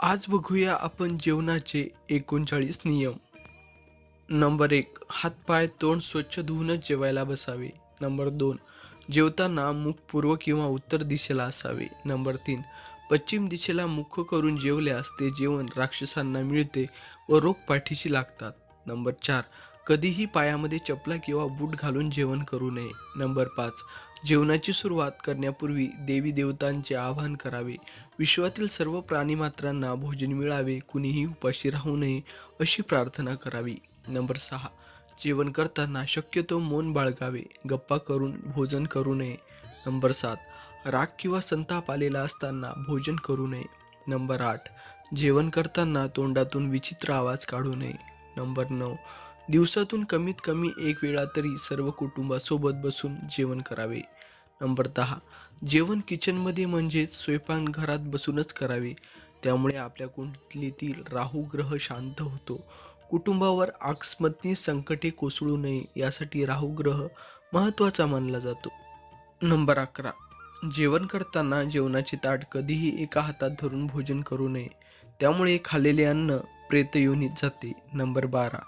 आज बघूया आपण जेवणाचे एकोणचाळीस नियम. नंबर एक हातपाय तोंड स्वच्छ धुवूनच जेवायला बसावे. नंबर दोन जेवताना मुख पूर्व किंवा उत्तर दिशेला असावे. नंबर तीन पश्चिम दिशेला मुख करून जेवल्यास ते जेवण राक्षसांना मिळते व रोग पाठीशी लागतात. नंबर चार कधीही पायामध्ये चपला किंवा बूट घालून जेवण करू नये. नंबर पाच. जेवणाची सुरुवात करण्यापूर्वी देवी देवतांचे आवाहन करावे. विश्वातील सर्व प्राणीमात्रांना भोजन मिळावे कुणीही उपाशी राहू नये अशी प्रार्थना करावी. नंबर सहा. जेवण करताना शक्यतो मौन बाळगावे. गप्पा करून भोजन करू नये. नंबर सात. राग किंवा संताप आलेला असताना भोजन करू नये. नंबर आठ. जेवण करताना तोंडातून विचित्र आवाज काढू नये. नंबर नऊ. दिवसातून कमीत कमी एक वेळा तरी सर्व कुटुंबासोबत बसून जेवण करावे. नंबर दहा जेवण किचनमध्ये म्हणजेच स्वयंपाकघरात बसूनच करावे. त्यामुळे आपल्या कुंडलीतील राहू ग्रह शांत होतो. कुटुंबावर आकस्मतनी संकटे कोसळू नये यासाठी राहू ग्रह महत्त्वाचा मानला जातो. नंबर अकरा जेवण करताना जेवणाचे ताट कधीही एका हातात धरून भोजन करू नये. त्यामुळे खाल्लेले अन्न प्रेतयोनीत जाते. नंबर बारा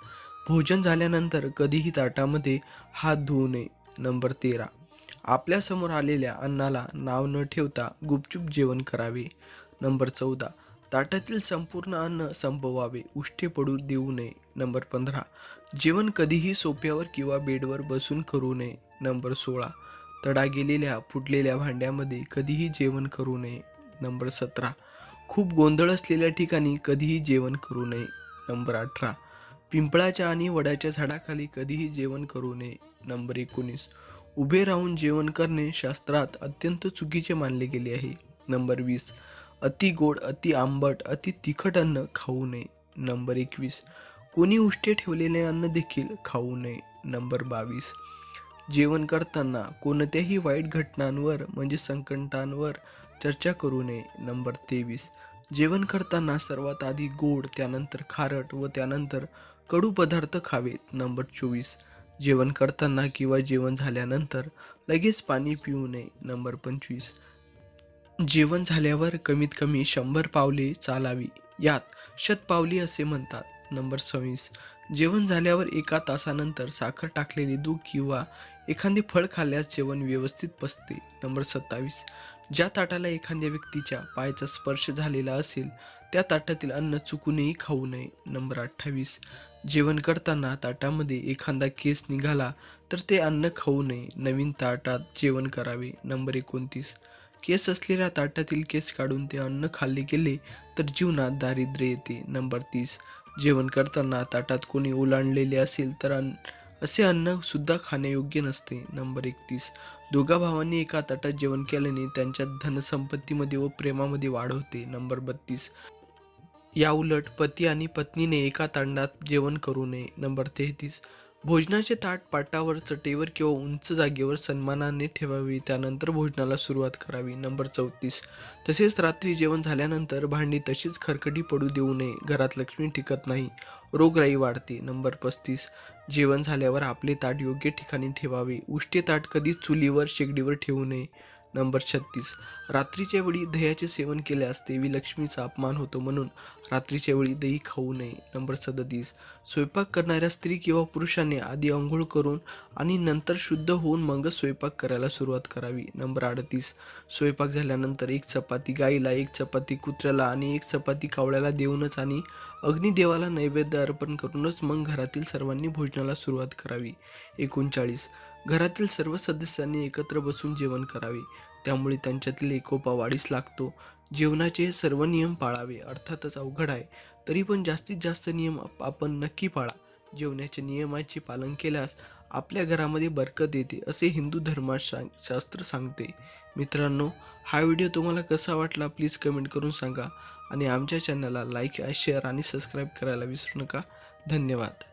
भोजन झाल्यानंतर कधीही ताटामध्ये हात धुवू नये. नंबर तेरा. आपल्यासमोर आलेल्या अन्नाला नाव न ठेवता गुपचूप जेवण करावे. नंबर चौदा. ताटातील संपूर्ण अन्न संपवावे. उष्टे पडू देऊ नये. नंबर पंधरा. जेवण कधीही सोप्यावर किंवा बेडवर बसून करू नये. नंबर सोळा. तडा गेलेल्या फुटलेल्या भांड्यामध्ये कधीही जेवण करू नये. नंबर सतरा. खूप गोंधळ असलेल्या ठिकाणी कधीही जेवण करू नये. नंबर अठरा. पिंपळाच्या आणि वडाच्या झाडाखाली कधीही जेवण करू नये नंबर एकोणीस. उभे राहून जेवण करणे शास्त्रात अत्यंत चुकीचे मानले गेले आहे. नंबर वीस. अति गोड अति आंबट अति तिखट अन्न खाऊ नये नंबर एकवीस. कोणी उष्टे ठेवलेले अन्न देखील खाऊ नये नंबर बावीस. जेवण करताना कोणत्याही वाईट घटनांवर म्हणजे संकटांवर चर्चा करू नये नंबर तेवीस. जेवण करताना सर्वात आधी गोड त्यानंतर खारट व त्यानंतर कडू पदार्थ खावेत. नंबर चोवीस. जेवण करताना किंवा जेवण झाल्यानंतर लगेच पाणी पिऊ नये. नंबर पंचवीस. जेवण झाल्यावर कमीत कमी शंभर पावले चालावी. यात शतपावली असे म्हणतात. नंबर सव्वीस. जेवण झाल्यावर एका तासानंतर साखर टाकलेली दूध किंवा एखादे फळ खाल्ल्यास जेवण व्यवस्थित पसते नंबर सत्तावीस. ज्या ताटाला एखाद्या व्यक्तीच्या पायाचा स्पर्श झालेला असेल त्या ताटातील अन्न चुकूनही खाऊ नये. नंबर अठ्ठावीस. जेवण करताना ताटामध्ये एखादा केस निघाला तर ते अन्न खाऊ नये. नवीन ताटात जेवण करावे. नंबर एकोणतीस. केस असलेल्या ताटातील केस काढून ते अन्न खाल्ले गेले तर जीवनात दारिद्र्य येते. नंबर तीस. जेवण करताना ताटात कोणी ओलांडलेले असेल तर अन्न असे अन्न सुद्धा खाण्यायोग्य नसते. नंबर एकतीस. दोघा भावांनी एका ताटात जेवण केल्याने त्यांच्या धनसंपत्तीमध्ये व प्रेमामध्ये वाढ होते. नंबर बत्तीस. याउलट पती आणि पत्नीने एका तांडात जेवण करू नये. नंबर तेहतीस. भोजनाचे ताट पाटावर चटेवर किंवा उंच जागेवर सन्मानाने ठेवावी. त्यानंतर भोजनाला सुरुवात करावी. नंबर चौतीस. तसेच रात्री जेवण झाल्यानंतर भांडी तशीच खरकटी पडू देऊ नये. घरात लक्ष्मी टिकत नाही. रोगराई वाढते. नंबर पस्तीस. जेवण झाल्यावर आपले ताट योग्य ठिकाणी ठेवावे. उष्टे ताट कधीच चुलीवर शेगडीवर ठेवू नये. नंबर छत्तीस. रात्रीच्या वेळी दह्याचे सेवन केल्यास देवी लक्ष्मीचा अपमान होतो म्हणून रात्रीच्या वेळी दही खाऊ नये. नंबर सदतीस. स्वयंपाक करणाऱ्या स्त्री किंवा पुरुषाने आधी आंघोळ करून आणि नंतर शुद्ध होऊन मगच स्वयंपाक करायला सुरुवात करावी. नंबर अडतीस. स्वयंपाक झाल्यानंतर एक चपाती गाईला एक चपाती कुत्र्याला आणि एक चपाती कावळ्याला देऊनच आणि अग्निदेवाला नैवेद्य अर्पण करूनच मग घरातील सर्वांनी भोजनाला सुरुवात करावी. एकोणचाळीस. घरातील सर्व सदस्यांनी एकत्र बसून जेवण करावे. त्यामुळे त्यांच्यातील एकोपा वाढीस लागतो. जेवणाचे हे सर्व नियम पाळावे अर्थातच अवघड आहे. तरी पण जास्तीत जास्त नियम आपण नक्की पाळा. जेवणाच्या नियमाचे पालन केल्यास आपल्या घरामध्ये बरकत येते असे हिंदू धर्मशास्त्र सांगते. मित्रांनो हा व्हिडिओ तुम्हाला कसा वाटला प्लीज कमेंट करून सांगा. आणि आमच्या चॅनलला लाईक शेअर आणि सबस्क्राईब करायला विसरू नका. धन्यवाद.